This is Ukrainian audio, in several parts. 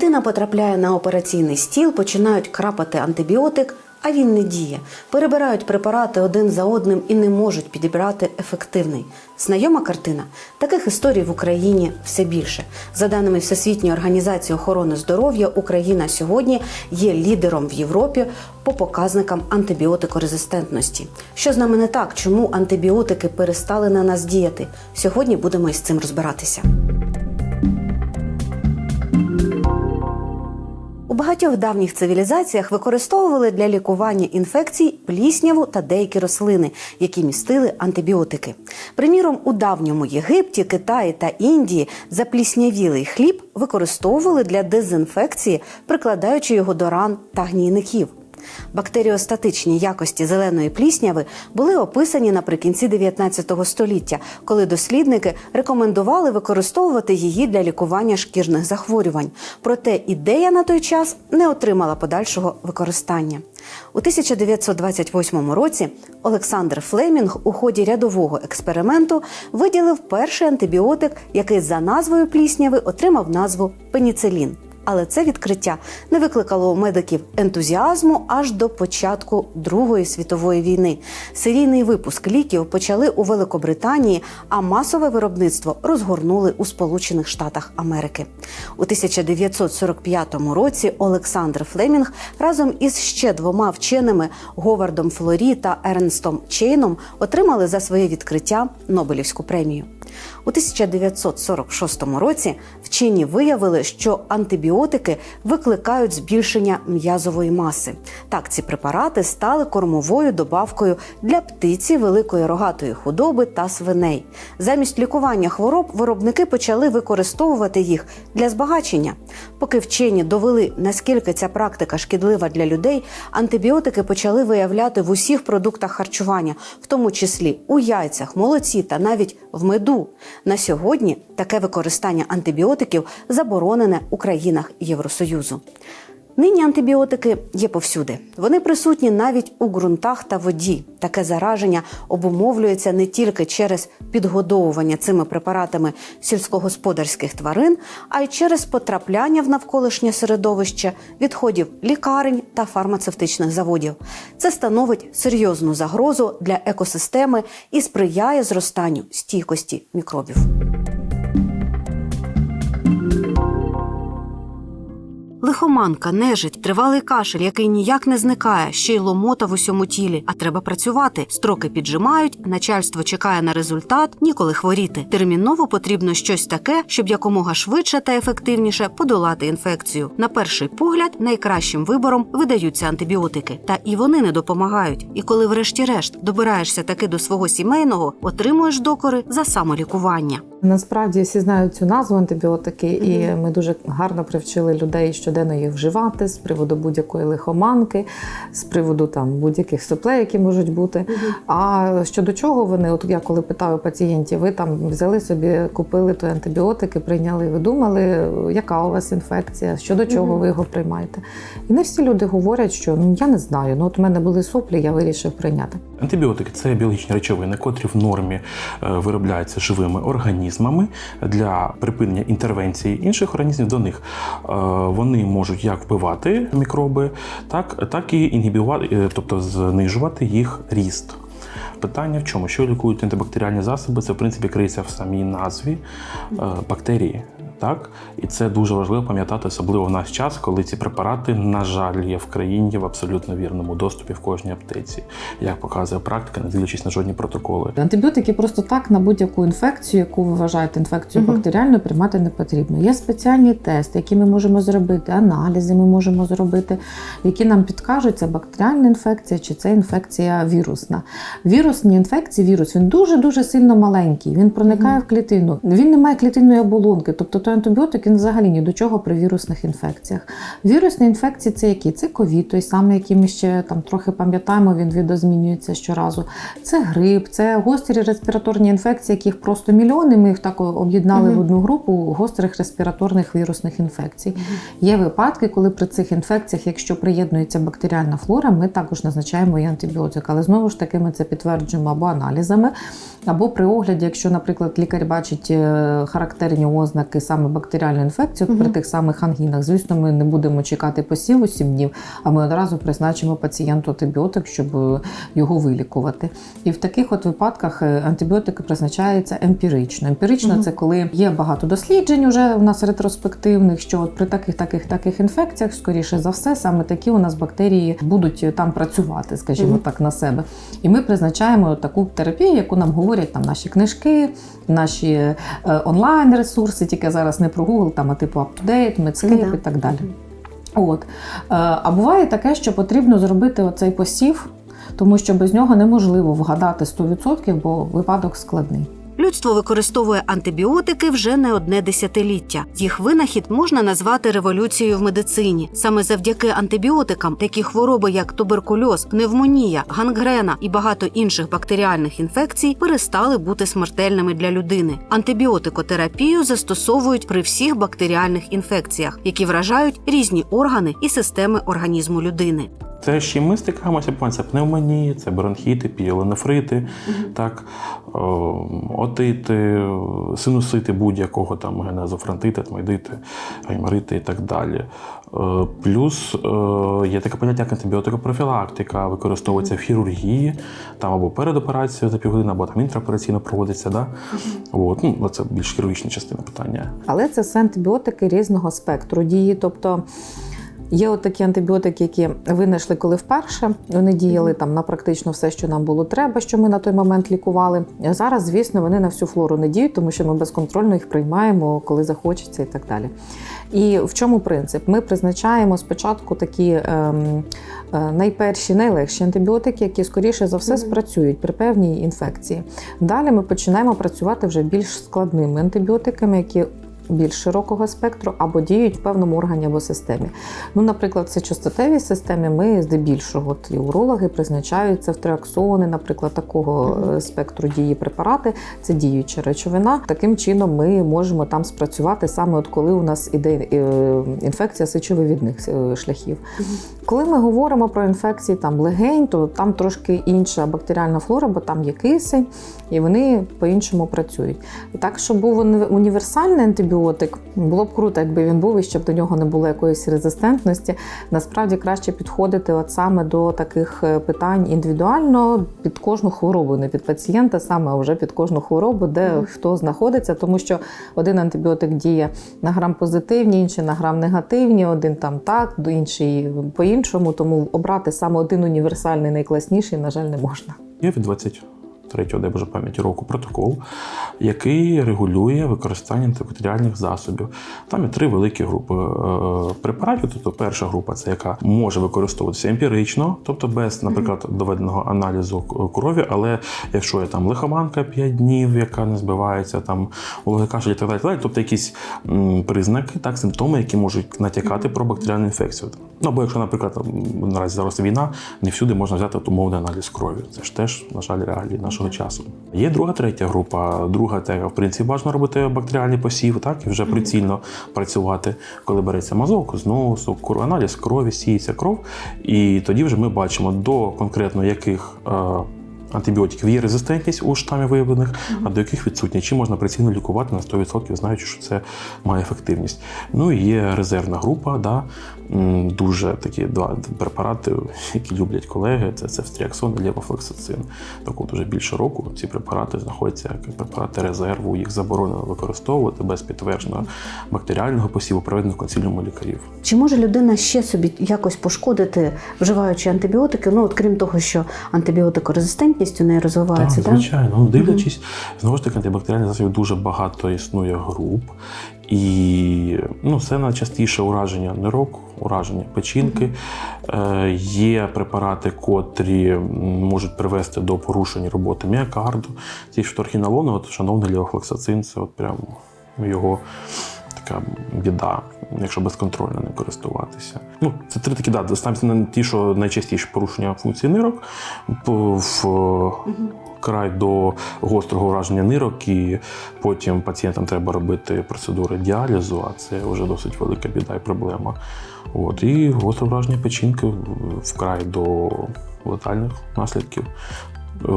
Дитина потрапляє на операційний стіл, починають крапати антибіотик, а він не діє. Перебирають препарати один за одним і не можуть підібрати ефективний. Знайома картина? Таких історій в Україні все більше. За даними Всесвітньої організації охорони здоров'я, Україна сьогодні є лідером в Європі по показникам антибіотикорезистентності. Що з нами не так? Чому антибіотики перестали на нас діяти? Сьогодні будемо із цим розбиратися. Багатьох давніх цивілізаціях використовували для лікування інфекцій плісняву та деякі рослини, які містили антибіотики. Приміром, у давньому Єгипті, Китаї та Індії запліснявілий хліб використовували для дезінфекції, прикладаючи його до ран та гнійників. Бактеріостатичні якості зеленої плісняви були описані наприкінці 19 століття, коли дослідники рекомендували використовувати її для лікування шкірних захворювань. Проте ідея на той час не отримала подальшого використання. У 1928 році Олександр Флемінг у ході рядового експерименту виділив перший антибіотик, який за назвою плісняви отримав назву пеніцилін. Але це відкриття не викликало у медиків ентузіазму аж до початку Другої світової війни. Серійний випуск ліків почали у Великобританії, а масове виробництво розгорнули у Сполучених Штатах Америки. У 1945 році Олександр Флемінг разом із ще двома вченими Говардом Флорі та Ернстом Чейном отримали за своє відкриття Нобелівську премію. У 1946 році вчені виявили, що антибіотики викликають збільшення м'язової маси. Так, ці препарати стали кормовою добавкою для птиці великої рогатої худоби та свиней. Замість лікування хвороб виробники почали використовувати їх для збагачення. Поки вчені довели, наскільки ця практика шкідлива для людей, антибіотики почали виявляти в усіх продуктах харчування, в тому числі у яйцях, молоці та навіть в меду. На сьогодні таке використання антибіотиків заборонене у країнах Євросоюзу. Нині антибіотики є повсюди. Вони присутні навіть у ґрунтах та воді. Таке зараження обумовлюється не тільки через підгодовування цими препаратами сільськогосподарських тварин, а й через потрапляння в навколишнє середовище відходів лікарень та фармацевтичних заводів. Це становить серйозну загрозу для екосистеми і сприяє зростанню стійкості мікробів. Лихоманка, нежить, тривалий кашель, який ніяк не зникає, ще й ломота в усьому тілі. А треба працювати. Строки піджимають, начальство чекає на результат, ніколи хворіти. Терміново потрібно щось таке, щоб якомога швидше та ефективніше подолати інфекцію. На перший погляд, найкращим вибором видаються антибіотики, та і вони не допомагають. І коли, врешті-решт, добираєшся таки до свого сімейного, отримуєш докори за самолікування. Насправді всі знають цю назву антибіотики, і ми дуже гарно привчили людей щоденно їх вживати з приводу будь-якої лихоманки, з приводу там будь-яких соплей, які можуть бути. А щодо чого вони, от я коли питаю пацієнтів, ви там взяли собі, купили той антибіотики, прийняли, ви думали, яка у вас інфекція, щодо чого ви його приймаєте. І не всі люди говорять, що ну я не знаю, ну от у мене були соплі, я вирішив прийняти. Антибіотики це біологічні речовини, котрі в нормі е, виробляються живими організмами для припинення інтервенції інших організмів до них. Е, Вони можуть як вбивати мікроби, так, так і інгібувати, е, тобто знижувати їх ріст. Питання в чому? Що лікують антибактеріальні засоби? Це в принципі криється в самій назві е, бактерії. Так, і це дуже важливо пам'ятати, особливо в наш час, коли ці препарати, на жаль, є в країні в абсолютно вірному доступі в кожній аптеці, як показує практика, не дивлячись на жодні протоколи. Антибіотики просто так на будь-яку інфекцію, яку ви вважаєте інфекцією Мгм. бактеріальною, приймати не потрібно. Є спеціальні тести, які ми можемо зробити, аналізи ми можемо зробити, які нам підкажуть, це бактеріальна інфекція чи це інфекція вірусна. Вірусні інфекції, вірус він дуже дуже сильно маленький. Він проникає в клітину. Він не має клітинної оболонки, тобто той антибіотик він взагалі ні до чого при вірусних інфекціях. Вірусні інфекції це які? Це ковід, той самий, який ми ще там трохи пам'ятаємо, він видозмінюється щоразу. Це грип, це гострі респіраторні інфекції, яких просто мільйони. Ми їх так об'єднали Мгм. в одну групу гострих респіраторних вірусних інфекцій. Є випадки, коли при цих інфекціях, якщо приєднується бактеріальна флора, ми також назначаємо і антибіотик. Але знову ж таки ми це підтверджуємо або аналізами, або при огляді, якщо, наприклад, лікар бачить е, характерні ознаки саме саме бактеріальну інфекцію Мгм. при тих самих ангінах. Звісно, ми не будемо чекати посіву 7 днів, а ми одразу призначимо пацієнту антибіотик, щоб е, його вилікувати. І в таких от випадках е, антибіотики призначаються емпірично. Емпірично Мгм. це коли є багато досліджень уже у нас ретроспективних, що от при таких таких таких інфекціях, скоріше за все, саме такі у нас бактерії будуть е, там працювати, скажімо Мгм. так, на себе. І ми призначаємо таку терапію, яку нам говорять там наші книжки, наші онлайн-ресурси, тільки зараз не про Google, там, а типу UpToDate, Medscape і так далі. От. Е, А буває таке, що потрібно зробити оцей посів, тому що без нього неможливо вгадати 100%, бо випадок складний. Людство використовує антибіотики вже не одне десятиліття. Їх винахід можна назвати революцією в медицині. Саме завдяки антибіотикам такі хвороби, як туберкульоз, пневмонія, гангрена і багато інших бактеріальних інфекцій, перестали бути смертельними для людини. Антибіотикотерапію застосовують при всіх бактеріальних інфекціях, які вражають різні органи і системи організму людини. Це з чим ми стикаємося, це пневмонії, це бронхіти, піелонефрити, так, е, отити, синусити будь-якого там генезу, фронтити, тмайдити, гайморити і так далі. Е, Плюс е, є таке поняття, як антибіотикопрофілактика, використовується в хірургії, там або перед операцією за півгодини, або там інтраопераційно проводиться. Да? От, ну, це більш хірургічна частина питання. Але це все антибіотики різного спектру дії. Тобто є от такі антибіотики, які винайшли коли вперше. Вони діяли там на практично все, що нам було треба, що ми на той момент лікували. Зараз, звісно, вони на всю флору не діють, тому що ми безконтрольно їх приймаємо, коли захочеться і так далі. І в чому принцип? Ми призначаємо спочатку такі ем, е, найперші, найлегші антибіотики, які скоріше за все спрацюють при певній інфекції. Далі ми починаємо працювати вже більш складними антибіотиками, які більш широкого спектру або діють в певному органі або системі. Ну, наприклад, в сечостатевій системі ми здебільшого от, і урологи призначають цефтриаксони, наприклад, такого е, спектру дії препарати. Це діюча речовина. Таким чином ми можемо там спрацювати саме от коли у нас іде е, інфекція сечовивідних е, шляхів. Коли ми говоримо про інфекції там легень, то там трошки інша бактеріальна флора, бо там є кисень, і вони по-іншому працюють. Так, щоб був універсальний антибіотик, було б круто, якби він був і щоб до нього не було якоїсь резистентності. Насправді краще підходити от саме до таких е, питань індивідуально під кожну хворобу, не під пацієнта, саме а вже під кожну хворобу, де Мгм. хто знаходиться, тому що один антибіотик діє на грам позитивні, інший на грам негативні, один там так, інший по-іншому. Тому обрати саме один універсальний, найкласніший, на жаль, не можна. Є від 23-го, дай Боже пам'яті року протокол, який регулює використання антибактеріальних засобів. Там є три великі групи е, препаратів. Тобто перша група це яка може використовуватися емпірично, тобто без, наприклад, доведеного аналізу крові, але якщо є там лихоманка 5 днів, яка не збивається, там кашель і так далі, так далі, тобто якісь м, признаки, так, симптоми, які можуть натякати про бактеріальну інфекцію. Ну або якщо, наприклад, наразі зараз війна, не всюди можна взяти умовний аналіз крові. Це ж теж, на жаль, реалії нашого часу. Є друга, третя група. Друга те, в принципі, бажано робити бактеріальний посів, так і вже прицільно працювати, коли береться мазок з носу, аналіз крові, сіється кров. І тоді вже ми бачимо до конкретно яких. Антибіотиків є резистентність у штамі виявлених, а до яких відсутні. Чи можна прицільно лікувати на 100%, знаючи, що це має ефективність. Ну і є резервна група, да, дуже такі два препарати, які люблять колеги. Це цефтріаксон і левофлексацин. Так от уже більше року ці препарати знаходяться як препарати резерву. Їх заборонено використовувати без підтвердженого бактеріального посіву, проведеного консиліуму лікарів. Чи може людина ще собі якось пошкодити, вживаючи антибіотики? Ну, от крім того, що антибіотикорезистентність у неї розвивається, Так, звичайно. Ну, дивлячись, знову ж таки, антибактеріальних засобів дуже багато існує груп. І ну, це найчастіше ураження нирок, ураження печінки. Е, є препарати, котрі можуть привести до порушення роботи міокарду. Ці шторхінолони, от шановний лівофлексацин, це от прям його така біда, якщо безконтрольно ним користуватися. Ну, це три такі да, на ті, що найчастіше порушення функції нирок по- в край до гострого ураження нирок, і потім пацієнтам треба робити процедури діалізу, а це вже досить велика біда і проблема. От, і гостре ураження печінки вкрай до летальних наслідків. Е,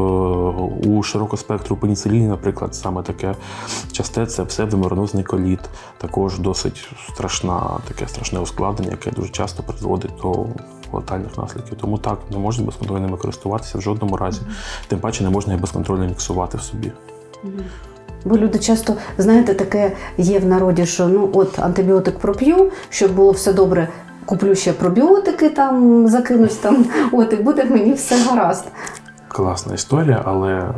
У широкого спектру пеніциліні, наприклад, саме таке часте це псевдомиронозний коліт, також досить страшна, таке страшне ускладнення, яке дуже часто призводить до летальних наслідків. Тому так не можна безконтрольними користуватися в жодному разі. Тим паче не можна їх безконтрольно міксувати в собі. Бо люди часто, знаєте, таке є в народі, що ну от антибіотик проп'ю, щоб було все добре. Куплю ще пробіотики, там закинусь там, от і буде мені все гаразд. Класна історія, але е,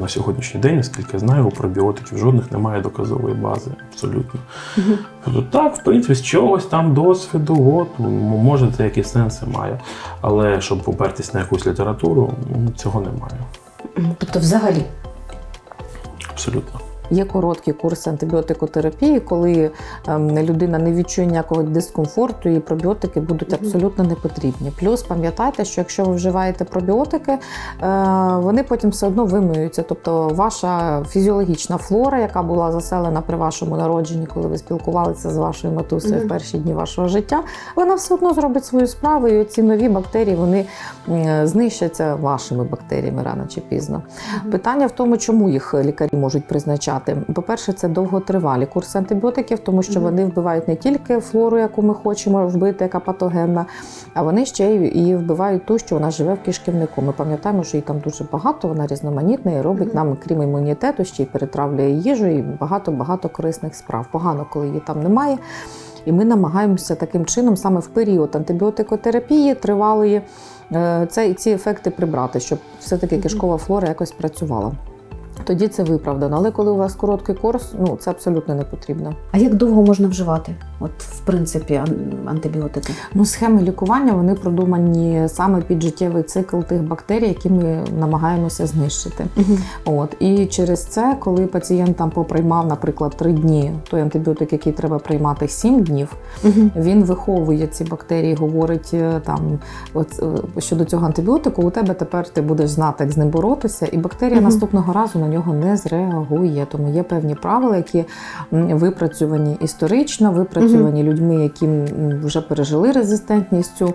на сьогоднішній день, наскільки я знаю, у пробіотиків жодних немає доказової бази. Абсолютно. Тобто, так, в принципі, з чогось там досвіду, от, може, це якісь сенси має. Але щоб попертись на якусь літературу, цього немає. Тобто, взагалі, Абсолютно. Є короткі курси антибіотикотерапії, коли ем, людина не відчує ніякого дискомфорту, і пробіотики будуть абсолютно не потрібні. Плюс пам'ятайте, що якщо ви вживаєте пробіотики, е, вони потім все одно вимиються. Тобто ваша фізіологічна флора, яка була заселена при вашому народженні, коли ви спілкувалися з вашою матусею в перші дні вашого життя, вона все одно зробить свою справу, і ці нові бактерії вони знищаться вашими бактеріями рано чи пізно. Питання в тому, чому їх лікарі можуть призначати. По-перше, це довготривалі курси антибіотиків, тому що вони вбивають не тільки флору, яку ми хочемо вбити, яка патогенна, а вони ще й і вбивають ту, що вона живе в кишківнику. Ми пам'ятаємо, що її там дуже багато, вона різноманітна і робить нам, крім імунітету, ще й перетравлює їжу і багато-багато корисних справ. Погано, коли її там немає. І ми намагаємося таким чином, саме в період антибіотикотерапії тривалої, е, це, ці ефекти прибрати, щоб все-таки кишкова флора якось працювала. Тоді це виправдано. Але коли у вас короткий курс, ну це абсолютно не потрібно. а як довго можна вживати? От, в принципі, антибіотики. Ну, схеми лікування вони продумані саме під життєвий цикл тих бактерій, які ми намагаємося знищити. От і через це, коли пацієнт там поприймав, наприклад, три дні той антибіотик, який треба приймати сім днів, він виховує ці бактерії, говорить е, там от, е, щодо цього антибіотику, у тебе тепер ти будеш знати, як з ним боротися, і бактерія Мгм. наступного разу на нього не зреагує. Тому є певні правила, які випрацьовані історично, випрацьовані людьми, які вже пережили резистентність цю.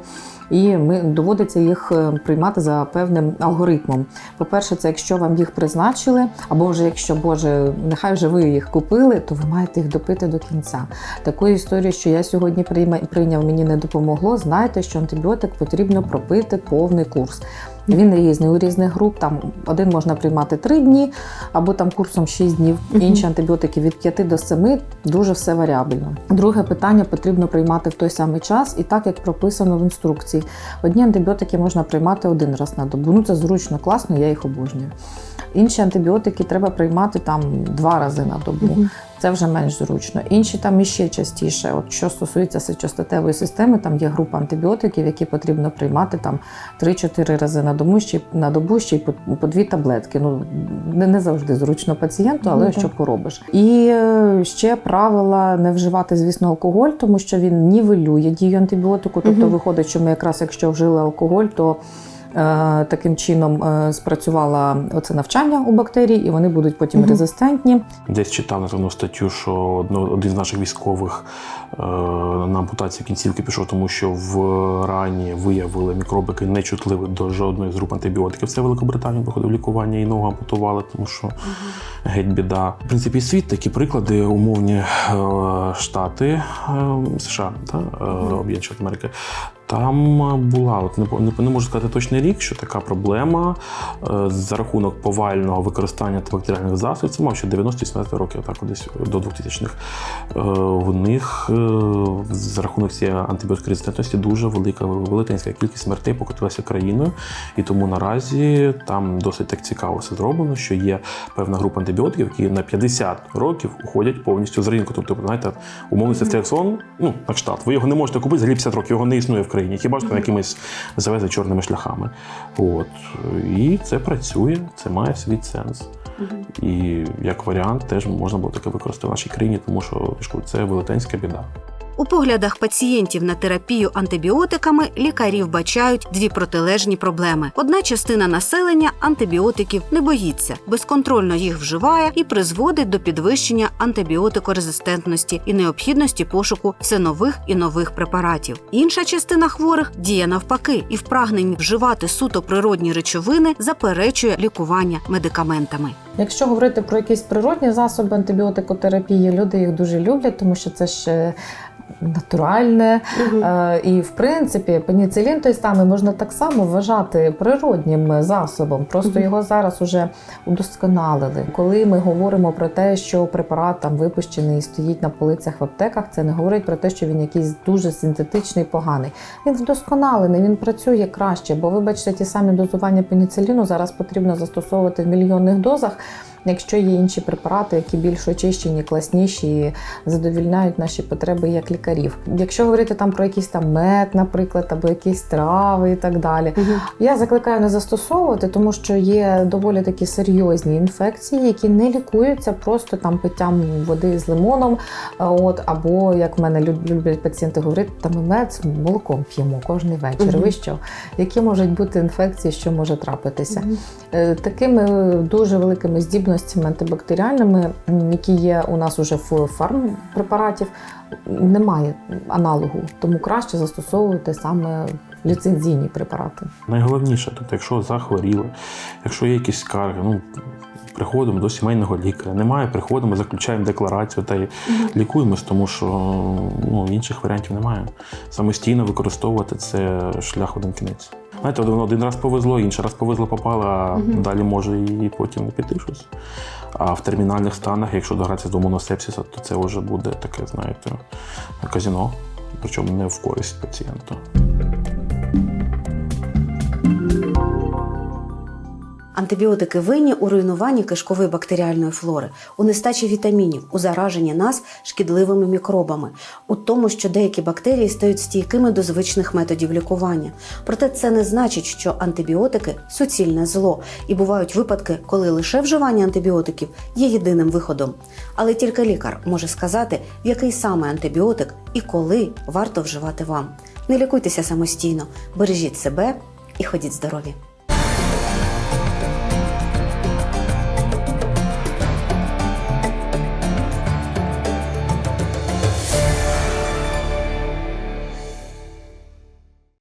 І ми доводиться їх е, приймати за певним алгоритмом. По-перше, це якщо вам їх призначили, або вже якщо Боже, нехай вже ви їх купили, то ви маєте їх допити до кінця. Такої історії, що я сьогодні прийняв, мені не допомогло. Знаєте, що антибіотик потрібно пропити повний курс. Він різний у різних груп. Там один можна приймати 3 дні, або там курсом 6 днів. Інші антибіотики від 5 до 7, дуже все варіабельно. Друге питання потрібно приймати в той самий час і так, як прописано в інструкції. Одні антибіотики можна приймати один раз на добу. Ну це зручно, класно, я їх обожнюю. Інші антибіотики треба приймати там два рази на добу. Це вже менш зручно. Інші там іще частіше. От що стосується сечостатевої системи, там є група антибіотиків, які потрібно приймати там 3-4 рази на добу, ще на добу ще й по, дві таблетки. Ну не, не завжди зручно пацієнту, але Ну, що поробиш. І е, ще правила не вживати, звісно, алкоголь, тому що він нівелює дію антибіотику. Тобто Мгм. виходить, що ми якраз якщо вжили алкоголь, то таким чином е, спрацювало оце навчання у бактерій, і вони будуть потім Мгм. резистентні. Десь читав напевно статтю, що одно- один з наших військових е, на ампутації кінцівки пішов, тому що в рані виявили мікроби, які не чутливі до жодної з груп антибіотиків. Це Великобританія проходив лікування і ногу ампутували, тому що геть біда. В принципі, світ такі приклади, умовні е, штати е, США, та, е, Об'єднані Штати Америки. Там е, була, от не, не, можу сказати точний рік, що така проблема е, за рахунок повального використання антибактеріальних засобів, це мав ще 90-80 років, так десь до 2000-х. Е, В них е, за рахунок цієї антибіотикорезистентності дуже велика велетенська кількість смертей покотилася країною, і тому наразі там досить так цікаво все зроблено, що є певна група антибіотиків, які на 50 років уходять повністю з ринку. Тобто, знаєте, умовно цефтріаксон, ну на кшталт, ви його не можете купити взагалі 50 років, його не існує в країні. Хіба що там якимись завезли чорними шляхами. От і це працює, це має свій сенс. І як варіант теж можна було таке використати в нашій країні, тому що ж це велетенська біда. У поглядах пацієнтів на терапію антибіотиками лікарі вбачають дві протилежні проблеми. Одна частина населення антибіотиків не боїться, безконтрольно їх вживає і призводить до підвищення антибіотикорезистентності і необхідності пошуку все нових і нових препаратів. Інша частина хворих діє навпаки і в прагненні вживати суто природні речовини заперечує лікування медикаментами. Якщо говорити про якісь природні засоби антибіотикотерапії, люди їх дуже люблять, тому що це ж е, натуральне. Е, І в принципі, пеніцилін той самий можна так само вважати природнім засобом. Просто Мгм. його зараз уже удосконалили. Коли ми говоримо про те, що препарат там випущений і стоїть на полицях в аптеках, це не говорить про те, що він якийсь дуже синтетичний, поганий. Він вдосконалений, він працює краще. Бо, вибачте, ті самі дозування пеніциліну зараз потрібно застосовувати в мільйонних дозах. Якщо є інші препарати, які більш очищені, класніші, і задовільняють наші потреби як лікарів. Якщо говорити там про якийсь там мед, наприклад, або якісь трави і так далі, я закликаю не застосовувати, тому що є доволі такі серйозні інфекції, які не лікуються просто там питтям води з лимоном. От або як в мене люблять пацієнти говорити, там ми мед з молоком п'ємо кожен вечір. Мгм. Ви що? Які можуть бути інфекції, що може трапитися? Е, Такими дуже великими здібностями антибактеріальними, м, які є у нас уже в фармпрепаратів, немає аналогу, тому краще застосовувати саме ліцензійні препарати. Найголовніше тут, якщо захворіли, якщо є якісь скарги, ну приходимо до сімейного лікаря. Немає, приходимо, заключаємо декларацію та й лікуємось, тому що ну, інших варіантів немає. Самостійно використовувати це шлях один кінець. Знаєте, воно один раз повезло, інший раз повезло, попало, а Мгм. далі може і потім не піти щось. А в термінальних станах, якщо догратися до моносепсиса, то це вже буде таке, знаєте, казіно, причому не в користь пацієнта. Антибіотики винні у руйнуванні кишкової бактеріальної флори, у нестачі вітамінів, у зараженні нас шкідливими мікробами, у тому, що деякі бактерії стають стійкими до звичних методів лікування. Проте це не значить, що антибіотики суцільне зло, і бувають випадки, коли лише вживання антибіотиків є єдиним виходом. Але тільки лікар може сказати, який саме антибіотик і коли варто вживати вам. Не лікуйтеся самостійно, бережіть себе і ходіть здорові.